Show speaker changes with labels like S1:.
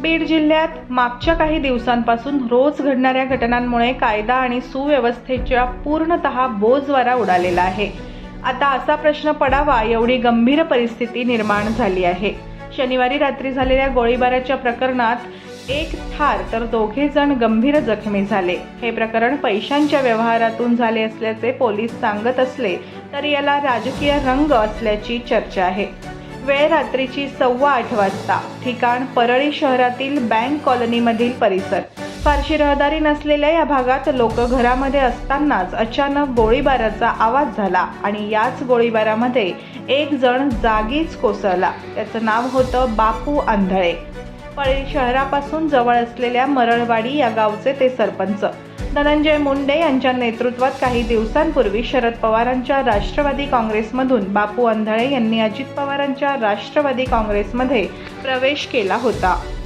S1: बीड जिल्ह्यात मागच्या काही दिवसांपासून रोज घडणाऱ्या घटनांमुळे कायदा आणि सुव्यवस्थेच्या पूर्णतः बोजवारा उडालेला आहे. आता असा प्रश्न पडावा एवढी गंभीर परिस्थिती निर्माण झाली आहे. शनिवारी रात्री झालेल्या गोळीबाराच्या प्रकरणात एक ठार तर दोघे जण गंभीर जखमी झाले. हे प्रकरण पैशांच्या व्यवहारातून झाले असल्याचे पोलीस सांगत असले तरी याला राजकीय रंग असल्याची चर्चा आहे. वेळ रात्रीची सव्वा आठ वाजता. ठिकाण परळी शहरातील बँक कॉलनीमधील परिसर. फारशी रहदारी नसलेल्या या भागात लोक घरामध्ये असतानाच अचानक गोळीबाराचा आवाज झाला आणि याच गोळीबारामध्ये एक जण जागीच कोसळला. त्याचं नाव होतं बापू आंधळे. परळी शहरापासून जवळ असलेल्या मरळवाडी या गावचे ते सरपंच. धनंजय मुंडे यांच्या नेतृत्वात काही दिवसांपूर्वी शरद पवारांच्या राष्ट्रवादी काँग्रेसमधून बापू आंधळे यांनी अजित पवारांच्या राष्ट्रवादी काँग्रेसमध्ये प्रवेश केला होता.